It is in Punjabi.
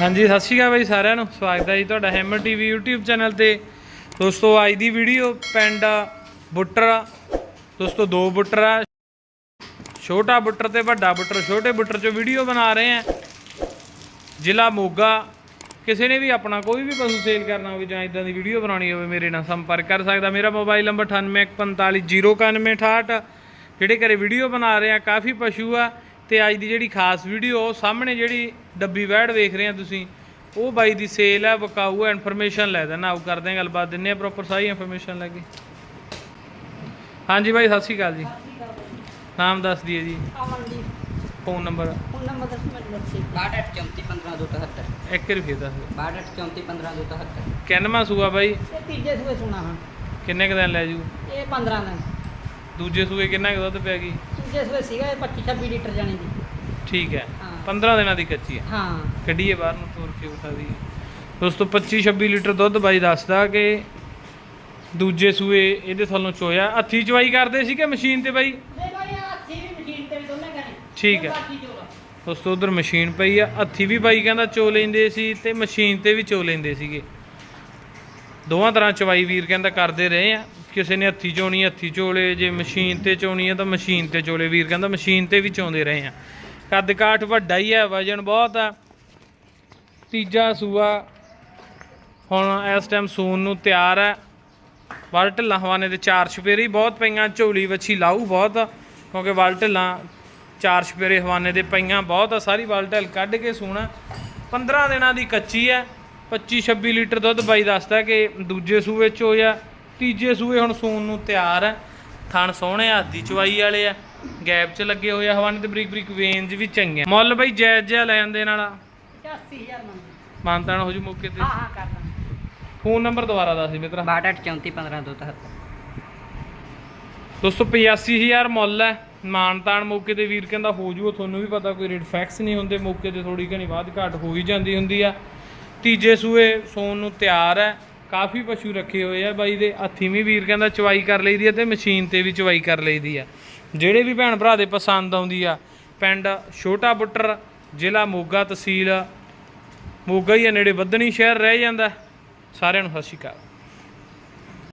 ਹਾਂਜੀ, ਸਤਿ ਸ਼੍ਰੀ ਅਕਾਲ ਬਾਈ ਸਾਰਿਆਂ ਨੂੰ। ਸਵਾਗਤ ਹੈ ਜੀ ਤੁਹਾਡਾ ਹੈਮਰ ਟੀਵੀ YouTube ਚੈਨਲ ਤੇ। ਦੋਸਤੋ, ਅੱਜ ਦੀ ਵੀਡੀਓ ਪਿੰਡ ਬੁੱਟਰ। ਦੋਸਤੋ, ਦੋ ਬੁੱਟਰ। ਆ ਛੋਟਾ ਬੁੱਟਰ ਤੇ ਵੱਡਾ ਬੁੱਟਰ। ਛੋਟੇ ਬੁੱਟਰ ਚੋਂ ਵੀਡੀਓ ਬਣਾ ਰਹੇ ਆ ਜ਼ਿਲ੍ਹਾ ਮੋਗਾ। ਕਿਸੇ ਨੇ ਵੀ ਆਪਣਾ ਕੋਈ ਵੀ ਪਸ਼ੂ ਸੇਲ ਕਰਨਾ ਹੋਵੇ ਜਾਂ ਇਦਾਂ ਦੀ ਵੀਡੀਓ ਬਣਾਉਣੀ ਹੋਵੇ, ਮੇਰੇ ਨਾਲ ਸੰਪਰਕ ਕਰ ਸਕਦਾ। ਮੇਰਾ ਮੋਬਾਈਲ ਨੰਬਰ 9815409168 ਜਿਹੜੇ ਘਰੇ ਵੀਡੀਓ ਬਣਾ ਰਹੇ ਆ ਕਾਫੀ ਪਸ਼ੂ ਆ। ਤੇ ਅੱਜ ਦੀ ਜਿਹੜੀ ਖਾਸ ਵੀਡੀਓ ਉਹ ਸਾਹਮਣੇ ਜਿਹੜੀ ਡੱਬੀ ਵੈੜ ਵੇਖ ਰਹੇ ਆ ਤੁਸੀਂ ਉਹ ਬਾਈ ਦੀ ਸੇਲ ਹੈ ਵਕਾਊ ਹੈ ਇਨਫੋਰਮੇਸ਼ਨ ਲੈ ਦੇਣਾ ਆਓ ਕਰਦੇ ਆ ਗੱਲਬਾਤ ਦਿੰਨੇ ਆ ਪ੍ਰੋਪਰ ਸਾਰੀ ਇਨਫੋਰਮੇਸ਼ਨ ਲੈ ਕੇ। ਹਾਂਜੀ ਬਾਈ ਸਤਿ ਸ਼੍ਰੀ ਅਕਾਲ ਜੀ। ਨਾਮ ਦੱਸ ਦਈਏ ਜੀ। Amandeep. Phone number phone number ਦੱਸ ਮੈਨੂੰ ਦੱਸੀ 6234 ਇੱਕ ਰੁਪਏ ਦੱਸ ਦਿਓ। 6234 ਕਿੰਨਵਾਂ ਸੂਆ ਬਾਈ? ਤੀਜੇ ਸੂਏ ਸੁਣਾ ਹਾਂ। ਕਿੰਨੇ ਕੁ ਦਿਨ ਲੈ ਜੂ? ਇਹ 15 ਦਿਨ। ਦੂਜੇ ਸੂਏ ਕਿੰਨਾ ਕੁ ਦੁੱਧ ਪਿਆ ਗਈ ਤੀਜੇ ਸੂਏ ਸੀਗਾ ਇਹ 25 26 ਲੀਟਰ ਜਾਣੇ ਦੀ ਠੀਕ ਹੈ। ਹਾਂ। 15 ਦਿਨਾਂ ਦੀ ਕੱਚੀ ਹੈ। ਹਾਂ। ਕੱਢੀਏ ਬਾਹਰ ਨੂੰ ਤੋਰ ਕੇ ਉਠਾ ਦਈਏ ਦੋਸਤੋ 25 26 ਲੀਟਰ ਦੁੱਧ ਬਾਈ ਦੱਸਦਾ ਕਿ ਦੂਜੇ ਸੂਏ ਇਹਦੇ ਥੱਲੋਂ ਚੋਇਆ। ਹੱਥੀ ਚਵਾਈ ਕਰਦੇ ਸੀ ਕਿ ਮਸ਼ੀਨ ਤੇ ਬਾਈ? ਦੇ ਬਾਈ ਹੱਥੀ ਵੀ ਮਸ਼ੀਨ ਤੇ ਵੀ ਦੋਨੇ ਕਰੇ। ਠੀਕ ਹੈ। ਦੋਸਤੋ ਉਧਰ ਮਸ਼ੀਨ ਪਈ ਆ। ਹੱਥੀ ਵੀ ਬਾਈ ਕਹਿੰਦਾ ਚੋ ਲੈਂਦੇ ਸੀ ਤੇ ਮਸ਼ੀਨ ਤੇ ਵੀ ਚੋ ਲੈਂਦੇ ਸੀਗੇ। ਦੋਵਾਂ ਤਰ੍ਹਾਂ ਚਵਾਈ ਵੀਰ ਕਹਿੰਦਾ ਕਰਦੇ ਰਹੇ ਆ। ਕਿਸੇ ਨੇ ਹੱਥੀ ਚੋਣੀ ਹੱਥੀ ਚੋਲੇ ਜੇ ਮਸ਼ੀਨ ਤੇ ਚੋਣੀ ਆ ਤਾਂ ਮਸ਼ੀਨ ਤੇ ਚੋਲੇ ਵੀਰ ਕਹਿੰਦਾ ਮਸ਼ੀਨ ਤੇ ਵੀ ਚੋਂਦੇ ਰਹੇ ਆ। ਕੱਦ ਕਾਠ ਵੱਡਾ ਹੀ ਹੈ ਵਜਨ ਬਹੁਤ ਆ। ਤੀਜਾ ਸੂਆ ਹੁਣ ਇਸ ਟਾਈਮ ਸੂਨ ਨੂੰ ਤਿਆਰ ਹੈ ਵਲ ਢਿੱਲਾਂ ਹਵਾਨੇ ਦੇ ਚਾਰ ਛਪੇਰੇ ਬਹੁਤ ਪਈਆਂ ਝੋਲੀ ਵੱਛੀ ਲਾਊ ਬਹੁਤ ਆ, ਕਿਉਂਕਿ ਵਲ ਢਿੱਲਾਂ ਚਾਰ ਛਪੇਰੇ ਹਵਾਨੇ ਦੇ ਪਈਆਂ ਬਹੁਤ ਆ ਸਾਰੀ ਵਲ ਢਿੱਲ ਕੱਢ ਕੇ ਸੂਣਾ। 15 ਦਿਨਾਂ ਦੀ ਕੱਚੀ ਹੈ 25 26 ਲੀਟਰ ਦੁੱਧ ਬਾਈ ਦੱਸਦਾ ਕਿ ਦੂਜੇ ਸੂਏ ਚ ਹੋਇਆ। ਤੀਜੇ ਸੂਏ ਹੁਣ ਸੂਣ ਨੂੰ ਤਿਆਰ ਹੈ। ਥਣ ਸੋਹਣੇ ਹੱਥੀ ਚਵਾਈ ਵਾਲੇ ਆ। ਗੈਪ 'ਚ ਲੱਗੇ ਹੋਏ ਆ ਹਵਾਨੇ ਤੇ ਬਰੀਕ ਬਰੀਕ ਵੇਨਜ ਵੀ ਚੰਗੇ ਆ ਮੁੱਲ ਬਾਈ ਜਾਇਜ਼ ਜਿਹਾ ਲੈਣ ਦੇ ਨਾਲ 85000 ਮੰਗ ਮਾਨਤਾਨ ਹੋ ਜੂ ਮੌਕੇ ਤੇ। ਹਾਂ ਹਾਂ ਕਰ ਦਾਂ ਫੋਨ ਨੰਬਰ ਦੁਬਾਰਾ ਦੱਸ ਦੇ ਮਿੱਤਰਾ। 6234 ਦੋਸਤੋ 85000 ਮੁੱਲ ਹੈ। ਮਾਨਤਾਨ ਮੌਕੇ ਤੇ ਵੀਰ ਕਹਿੰਦਾ ਹੋ ਜੂਓ ਤੁਹਾਨੂੰ ਵੀ ਪਤਾ ਕੋਈ ਰੇਟ ਫੈਕਸ ਨਹੀਂ ਹੁੰਦੇ। ਮੌਕੇ ਤੇ ਥੋੜੀ ਘਣੀ ਬਾਅਦ ਘਾਟ ਹੋ ਹੀ ਜਾਂਦੀ ਹੁੰਦੀ ਆ। ਤੀਜੇ ਸੂਏ ਸੋਨ ਨੂੰ ਤਿਆਰ ਹੈ। ਕਾਫੀ ਪਸ਼ੂ ਰੱਖੇ ਹੋਏ ਆ ਬਾਈ ਦੇ। ਹੱਥੀਂ ਵੀ ਵੀਰ ਕਹਿੰਦਾ ਚਵਾਈ ਕਰ ਲਈਦੀ ਆ ਤੇ ਮਸ਼ੀਨ ਤੇ ਵੀ ਚਵਾਈ ਕਰ ਲਈਦੀ ਆ। ਜਿਹੜੇ ਵੀ ਭੈਣ ਭਰਾ ਦੇ ਪਸੰਦ ਆਉਂਦੀ ਆ, ਪਿੰਡ ਛੋਟਾ ਬੁੱਟਰ, ਜ਼ਿਲ੍ਹਾ ਮੋਗਾ ਤਹਿਸੀਲ, ਮੋਗਾ ਹੀ ਆ ਨੇੜੇ ਬੱਦਣੀ ਸ਼ਹਿਰ ਰਹਿ ਜਾਂਦਾ। ਸਾਰਿਆਂ ਨੂੰ ਸਤਿ ਸ਼੍ਰੀ ਅਕਾਲ।